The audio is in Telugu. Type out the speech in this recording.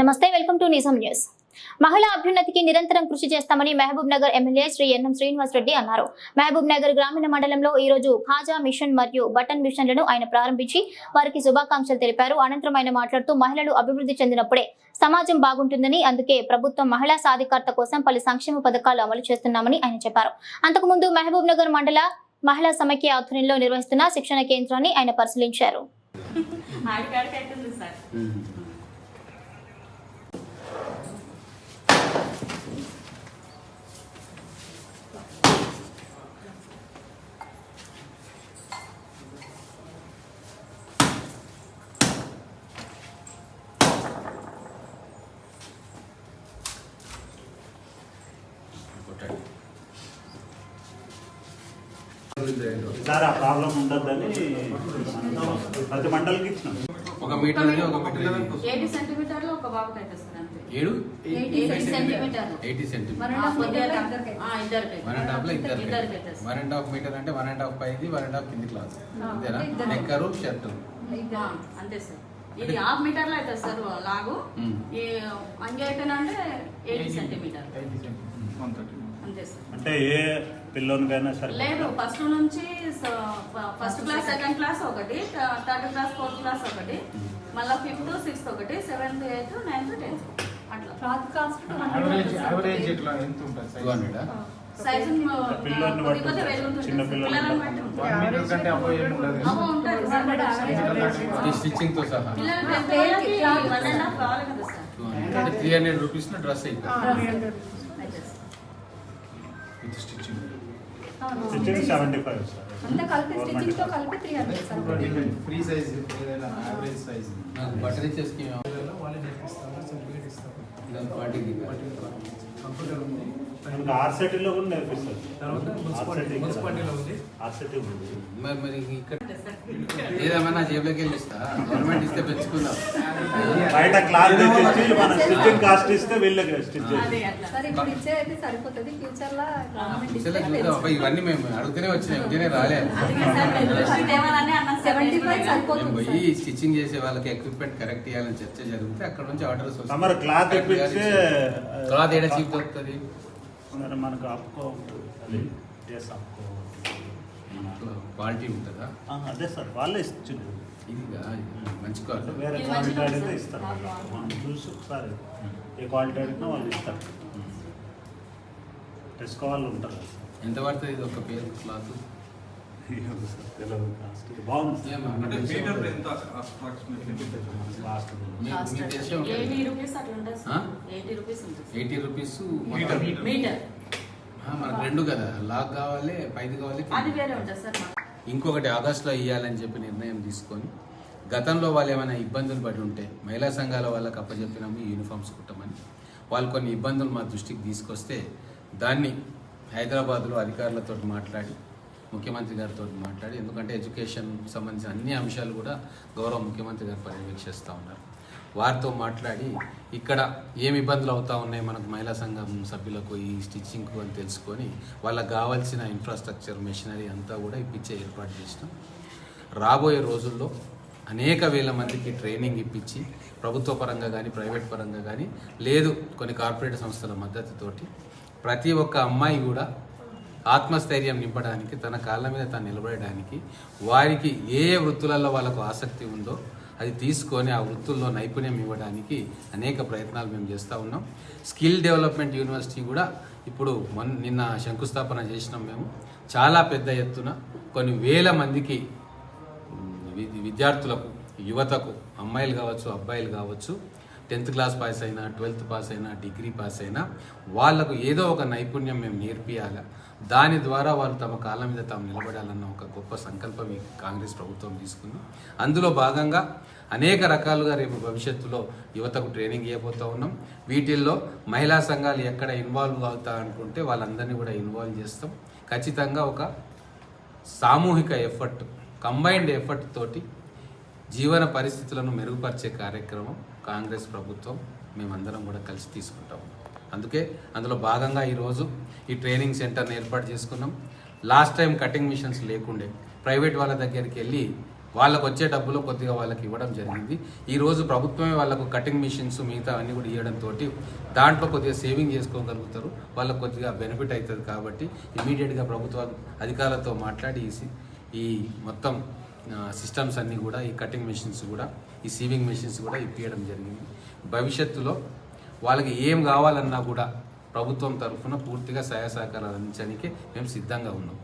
నమస్తే వెల్కమ్ టు నిజం న్యూస్. మహిళా అభ్యున్నతికి నిరంతరం కృషి చేస్తామని Mahabubnagar MLA Shri N M Srinivas Reddy అన్నారు. మహబూబ్ నగర్ గ్రామీణ మండలంలో ఈ రోజు ఖాజా మిషన్ మరియు బటన్ మిషన్లను ఆయన ప్రారంభించి వారికి శుభాకాంక్షలు తెలిపారు. అనంతరం ఆయన మాట్లాడుతూ మహిళలు అభివృద్ధి చెందినప్పుడే సమాజం బాగుంటుందని అందుకే ప్రభుత్వం మహిళా సాధికారత కోసం పలు సంక్షేమ పథకాలు అమలు చేస్తున్నామని ఆయన చెప్పారు. అంతకుముందు మహబూబ్ నగర్ మండల మహిళా సమైక్య ఆధ్వర్యంలో నిర్వహిస్తున్న శిక్షణ కేంద్రాన్ని ఆయన పరిశీలించారు. ఆడికాడికి అవుతుంది సార్ సార్ ఆ ప్రాబ్లం ఉండద్దని ప్రతి మండలికి ఇచ్చినాం. ఒక మీటర్ ఒక మీటర్ ఎయిటీ సెంటీమీటర్లు ఒక అవుతుంది సార్ అంతే. ఏడు? Eighty centimetre. వన్ అండ్ హాఫ్లో ఇద్దరు ఇద్దరికి అవుతుంది sir. One and half meter అంటే వన్ అండ్ హాఫ్ పైది వన్ అండ్ హాఫ్ కింది క్లాస్ అంతేనా? నెక్కరు షర్ట్. అంతే సార్. ఇది హాఫ్ మీటర్లో అవుతుంది సార్ లాగు. అంగి అయితేనంటే ఎయిటీ సెంటీమీటర్ అంతే సార్. అంటే ఏ పిల్లోనికైనా సరే లేదు ఫస్ట్ నుంచి ఫస్ట్ క్లాస్ సెకండ్ క్లాస్ ఒకటి థర్డ్ క్లాస్ ఫోర్త్ క్లాస్ ఒకటి మళ్ళీ ఫిఫ్త్ సిక్స్త్ ఒకటి సెవెంత్ ఎయిత్ నైన్త్ టెన్త్ అట్లా. యావరేజ్ యావరేజ్ ఇట్లా ఎంత ఉంటుంది టూ హండ్రెడ్? సైజు పిల్లోని కొద్ది బట్టి కొద్ది ఉంటుంది. వెలుగుతుంటుంది చిన్న సార్. పిల్లోని పిల్లలని బట్టి బట్టి వన్ మీటర్ కంటే అబ్బో ఏమి ఉండదు. అవ్వ ఉంటుంది. సార్. ఈ స్టిచ్చింగ్తో సహా. త్రీ హండ్రెడ్ రూపీస్ డ్రెస్ అయితే stitching stitching seventy five sir అంతా కలిపి స్టిచ్చింగ్తో కలిపి three hundred sir free size ఏదైనా యావరేజ్ సైజ్ నాకు బటర్ ఇచ్చే స్కీమ్ వాళ్ళే నేర్పిస్తారు సర్టిఫికేట్ ఇస్తారు. పార్టీకి కంప్యూటర్ ఉంది. మనకు ఆర్సెటీలో కూడా నేర్పిస్తారు. తర్వాత మున్సిపాలిటీ మున్సిపాలిటీలో ఉంది. ఆర్సెటీ ఉంది. మరి మరి ఇక్కడ ఏదేమన్నా జేబులోకి వెళ్ళి ఇస్తా. గవర్నమెంట్ ఇస్తే పెంచుకుందాం. బయట తెచ్చి మన స్టిచ్చింగ్ కాస్ట్ ఇస్తే వీళ్ళకి స్టిచ్ ఇవన్నీ మేము అడుగుతూనే వచ్చినాయి ఉదయనే రాలేదు పోయి స్టిచ్చింగ్ చేసే వాళ్ళకి ఎక్విప్మెంట్ కరెక్ట్ చేయాలని చర్చ జరిగితే అక్కడ నుంచి ఆర్డర్స్ సమ్మర్ క్లాత్ క్లాత్ ఏడా చీప్ దొరుకుతుంది? మరి మనకు అప్పుకో అది. ఎస్ అప్పుకో క్వాలిటీ ఉంటుందా? అదే సార్ వాళ్ళే ఇచ్చిండ్రు ఇది మంచి క్వాలిటీ. వేరే క్వాలిటీ అడిగితే ఇస్తారు. మనం చూసి ఒకసారి ఏ క్వాలిటీ అడిగినా వాళ్ళు ఇస్తారు. తెచ్చుకోవాలి ఉంటారు కదా సార్. ఎంత పడుతుంది ఇది ఒక పేరు క్లాత్? Eighty rupees. మీటర్ మనకు రెండు కదా. లాక్ కావాలి పైది కావాలి అది వేరే ఉంటుంది సార్ మాకు. ఇంకొకటి ఆగస్టులో ఇవ్వాలని చెప్పి నిర్ణయం తీసుకొని గతంలో వాళ్ళు ఏమైనా ఇబ్బందులు పడి ఉంటే మహిళా సంఘాల వాళ్ళకి అప్పచెప్పినాము ఈ యూనిఫామ్స్ కుట్టమని. వాళ్ళు కొన్ని ఇబ్బందులు మా దృష్టికి తీసుకొస్తే దాన్ని హైదరాబాద్లో అధికారులతో మాట్లాడి ముఖ్యమంత్రి గారితో మాట్లాడి ఎందుకంటే ఎడ్యుకేషన్ సంబంధించిన అన్ని అంశాలు కూడా గౌరవ ముఖ్యమంత్రి గారు పర్యవేక్షిస్తూ ఉన్నారు. వారితో మాట్లాడి ఇక్కడ ఏమి ఇబ్బందులు అవుతా ఉన్నాయి మనకు మహిళా సంఘం సభ్యులకు ఈ స్టిచ్చింగ్కు అని తెలుసుకొని వాళ్ళకి కావాల్సిన ఇన్ఫ్రాస్ట్రక్చర్ మెషినరీ అంతా కూడా ఇప్పించే ఏర్పాటు చేసినాం. రాబోయే రోజుల్లో అనేక వేల మందికి ట్రైనింగ్ ఇప్పించి ప్రభుత్వ పరంగా కానీ ప్రైవేట్ పరంగా కానీ లేదు కొన్ని కార్పొరేట్ సంస్థల మద్దతుతోటి ప్రతి ఒక్క అమ్మాయి కూడా ఆత్మస్థైర్యం నింపడానికి తన కాళ్ళ మీద తను నిలబడడానికి వారికి ఏ వృత్తులలో వాళ్ళకు ఆసక్తి ఉందో అది తీసుకొని ఆ వృత్తుల్లో నైపుణ్యం ఇవ్వడానికి అనేక ప్రయత్నాలు మేము చేస్తూ ఉన్నాం. స్కిల్ డెవలప్మెంట్ యూనివర్సిటీ కూడా ఇప్పుడు మొన్న నిన్న శంకుస్థాపన చేసినాం మేము. చాలా పెద్ద ఎత్తున కొన్ని వేల మందికి వి- విద్యార్థులకు యువతకు అమ్మాయిలు కావచ్చు అబ్బాయిలు కావచ్చు టెన్త్ క్లాస్ పాస్ అయినా ట్వెల్త్ పాస్ అయినా డిగ్రీ పాస్ అయినా వాళ్ళకు ఏదో ఒక నైపుణ్యం మేము నేర్పియాలి. దాని ద్వారా వాళ్ళు తమ కాళ్ళ మీద తాము నిలబడాలన్న ఒక గొప్ప సంకల్పం ఈ కాంగ్రెస్ ప్రభుత్వం తీసుకుంది. అందులో భాగంగా అనేక రకాలుగా రేపు భవిష్యత్తులో యువతకు ట్రైనింగ్ ఇవ్వబోతూ ఉన్నాం. వీటిల్లో మహిళా సంఘాలు ఎక్కడ ఇన్వాల్వ్ అవుతా అనుకుంటే వాళ్ళందరినీ కూడా ఇన్వాల్వ్ చేస్తాం. ఖచ్చితంగా ఒక సామూహిక ఎఫర్ట్ కంబైన్డ్ ఎఫర్ట్ తోటి జీవన పరిస్థితులను మెరుగుపరిచే కార్యక్రమం కాంగ్రెస్ ప్రభుత్వం మేమందరం కూడా కలిసి తీసుకుంటాం. అందుకే అందులో భాగంగా ఈరోజు ఈ ట్రైనింగ్ సెంటర్ని ఏర్పాటు చేసుకున్నాం. లాస్ట్ టైం కటింగ్ మిషన్స్ లేకుండే ప్రైవేట్ వాళ్ళ దగ్గరికి వెళ్ళి వాళ్ళకు వచ్చే డబ్బులు కొద్దిగా వాళ్ళకి ఇవ్వడం జరిగింది. ఈరోజు ప్రభుత్వమే వాళ్ళకు కటింగ్ మిషన్స్ మిగతా అన్నీ కూడా ఇవ్వడంతో దాంట్లో కొద్దిగా సేవింగ్ చేసుకోగలుగుతారు. వాళ్ళకు కొద్దిగా బెనిఫిట్ అవుతుంది కాబట్టి ఇమీడియట్గా ప్రభుత్వ అధికారులతో మాట్లాడి ఈ మొత్తం సిస్టమ్స్ అన్నీ కూడా ఈ కటింగ్ మిషన్స్ కూడా ఈ సీవింగ్ మిషన్స్ కూడా ఇప్పించడం జరిగింది. భవిష్యత్తులో వాళ్ళకి ఏం కావాలన్నా కూడా ప్రభుత్వం తరఫున పూర్తిగా సహాయ సహకారాలు అందించడానికి మేము సిద్ధంగా ఉన్నాం.